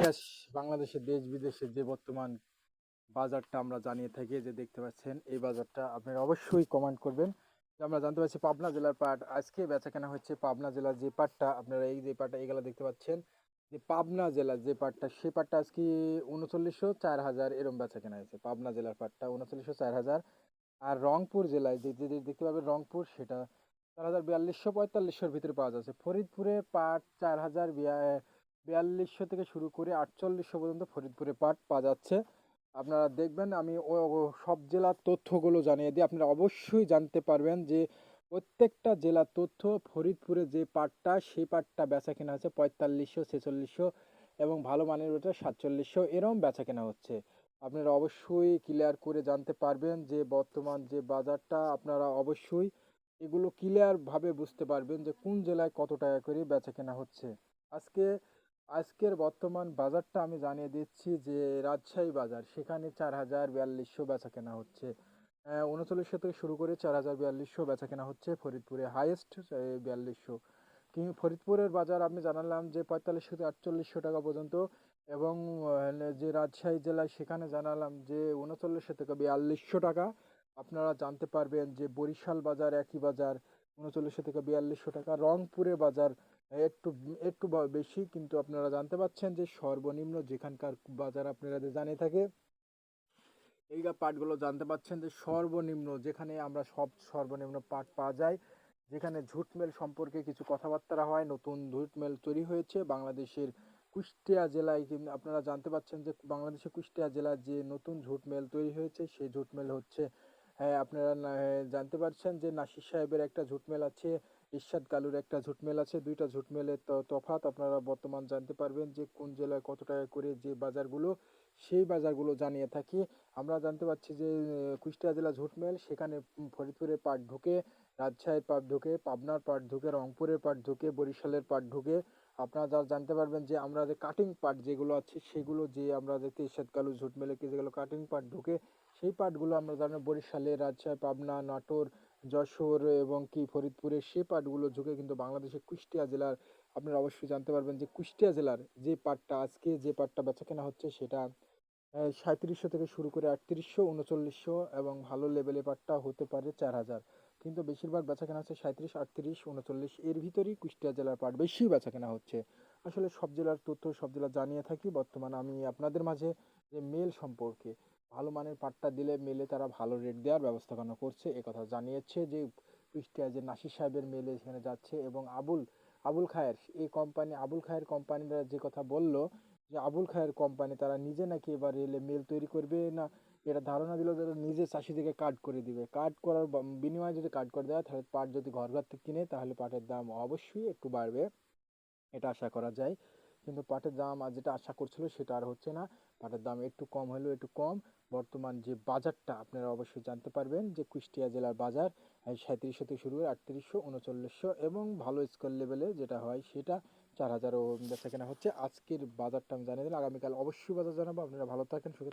দেশ বাংলাদেশের দেশ বিদেশে যে বর্তমান বাজারটা আমরা জানিয়ে থাকি, যে দেখতে পাচ্ছেন এই বাজারটা, আপনারা অবশ্যই কমেন্ট করবেন। আমরা জানতে পারছি পাবনা জেলার পাট, আজকে বেচা কেনা হচ্ছে পাবনা জেলার যে পাটটা, আপনারা এই যে পাটটা এগুলো দেখতে পাচ্ছেন, যে পাবনা জেলার যে পাটটা, সে পাটটা আজকে উনচল্লিশশো চার হাজার এরম বেচা কেনা হয়েছে, পাবনা জেলার পাটটা উনচল্লিশশো চার হাজার। আর রংপুর জেলায় যে যে যে দেখতে পাবেন রংপুর, সেটা চার হাজার বিয়াল্লিশশো পঁয়তাল্লিশশোর ভিতরে পাওয়া যাচ্ছে। ফরিদপুরে পাট চার হাজার বিয়াল্লিশশো থেকে শুরু করে আটচল্লিশশো পর্যন্ত ফরিদপুরে পাট পাওয়া যাচ্ছে। আপনারা দেখবেন, আমি সব জেলার তথ্যগুলো জানিয়ে দিই। আপনারা অবশ্যই জানতে পারবেন যে প্রত্যেকটা জেলার তথ্য, ফরিদপুরে যে পাটটা, সেই পাটটা বেচা কেনা হচ্ছে পঁয়তাল্লিশশো, ছেচল্লিশশো এবং ভালো মানের ওটা সাতচল্লিশশো, এরম বেচা কেনা হচ্ছে। আপনারা অবশ্যই ক্লিয়ার করে জানতে পারবেন যে বর্তমান যে বাজারটা, আপনারা অবশ্যই এগুলো ক্লিয়ারভাবে বুঝতে পারবেন যে কোন জেলায় কত টাকা করে বেচা কেনা হচ্ছে। আজকে আজকের বর্তমান বাজারটা আমি জানিয়ে দিচ্ছি যে রাজশাহী বাজার, সেখানে চার হাজার বিয়াল্লিশশো বেচা কেনা হচ্ছে উনচল্লিশশো থেকে শুরু করে চার হাজার বিয়াল্লিশশো বেচা কেনা হচ্ছে ফরিদপুরে হাইয়েস্ট বিয়াল্লিশশো। কিন্তু ফরিদপুরের বাজার আমি জানালাম যে পঁয়তাল্লিশশো থেকে আটচল্লিশশো টাকা পর্যন্ত এবং যে রাজশাহী জেলায় সেখানে জানালাম যে উনচল্লিশশো থেকে বিয়াল্লিশশো টাকা। আপনারা জানতে পারবেন যে বরিশাল বাজার একই বাজার, উনচল্লিশশো থেকে বিয়াল্লিশশো টাকা। রংপুরে বাজার একটু একটু বেশি, কিন্তু আপনারা জানতে পাচ্ছেন যে সর্বনিম্ন যেখানকার বাজার আপনারা যে জানিয়ে থাকে, এই পাটগুলো জানতে পাচ্ছেন যে সর্বনিম্ন যেখানে আমরা সব সর্বনিম্ন পাট পাওয়া যায়, যেখানে ঝুটমেল সম্পর্কে কিছু কথাবার্তা হয়, নতুন ঝুট মেল তৈরি হয়েছে, বাংলাদেশের কুষ্টিয়া জেলায় আপনারা জানতে পাচ্ছেন যে বাংলাদেশের কুষ্টিয়া জেলার যে নতুন ঝুটমেল তৈরি হয়েছে, সেই ঝুটমেল হচ্ছে হ্যাঁ আপনারা হ্যাঁ, জানতে পারছেন যে নাসির সাহেবের একটা ঝুট মেল আছে ইরশাদ কালুর একটা ঝুট মেল আছে দুইটা ঝুট মেলের ত- তফাৎ আপনারা বর্তমান জানতে পারবেন যে কোন জেলায় কত টাকা করে যে বাজারগুলো সেই বাজারগুলো জানিয়ে থাকি। আমরা জানতে পারছি যে কুষ্টিয়া জেলা ঝুট মেল সেখানে ফরিদপুরের পাট ঢুকে রাজশাহীর পাট ঢুকে পাবনার পাট ঢুকে রংপুরের পাট ঢুকে বরিশালের পাট ঢুকে। আপনারা যা জানতে পারবেন যে আমরা যে কাটিং পাট যেগুলো আছে সেগুলো যে আমরা দেখতে ইরশাদ কালু ঝুট যেগুলো কাটিং পাট ঢুকে সেই পাটগুলো আমরা জানি বরিশালে, রাজশাহী, পাবনা, নাটোর, যশোর এবং কি ফরিদপুরে সেই পাটগুলো ঝুঁকে কিন্তু বাংলাদেশের কুষ্টিয়া জেলার আপনারা অবশ্যই জানতে পারবেন যে কুষ্টিয়া জেলার যে পাটটা আজকে যে পাটটা বেচা কেনা হচ্ছে সেটা সাঁত্রিশশো থেকে শুরু করে আটত্রিশশো, উনচল্লিশশো এবং ভালো লেভেলের পাটটা হতে পারে চার হাজার। কিন্তু বেশিরভাগ বেচা কেনা হচ্ছে সাঁত্রিশ আটত্রিশ, উনচল্লিশ এর ভিতরেই কুষ্টিয়া জেলার পাট বেশি বেচা কেনা হচ্ছে। আসলে সব জেলার তথ্য সব জেলা জানিয়ে থাকি, বর্তমানে আমি আপনাদের মাঝে যে মেল সম্পর্কে। মানের পাটটা দিলে মেলে তারা ভালো রেট দেওয়ার ব্যবস্থাপনা করছে? কথা জানিয়েছে যে কুষ্টিয়া যে নাসির সাহেবের মেলে সেখানে যাচ্ছে এবং আবুল আবুল খায়ের, এই কোম্পানি আবুল খায়ের কোম্পানিরা যে কথা বলল, যে আবুল খায়ের কোম্পানি তারা নিজে নাকি এবার এলে মেল তৈরি করবে না? এটা ধারণা দিল যে নিজে চাষিদেরকে কাট করে দিবে। কাট করার বিনিময়ে যদি কাট করে দেয়, তাহলে পাট যদি ঘর ঘর থেকে কিনে, তাহলে পাটের দাম অবশ্যই একটু বাড়বে। এটা আশা করা যায়। কিন্তু পাটের দাম আর যেটা আশা করছিল সেটা আর হচ্ছে না। পাটের দাম একটু কম হলেও একটু কম। বর্তমান যে বাজারটা আপনারা অবশ্যই জানতে পারবেন যে কুষ্টিয়া জেলার বাজার সাঁত্রিশশো থেকে শুরু করে আটত্রিশশো, উনচল্লিশশো এবং ভালো স্কোর লেভেলে যেটা হয় সেটা চার হাজারও বেচা কেনা হচ্ছে। আজকের বাজারটা আমি জানিয়ে দিলাম। আগামীকাল অবশ্যই বাজার জানাব। আপনারা ভালো থাকেন, সুখে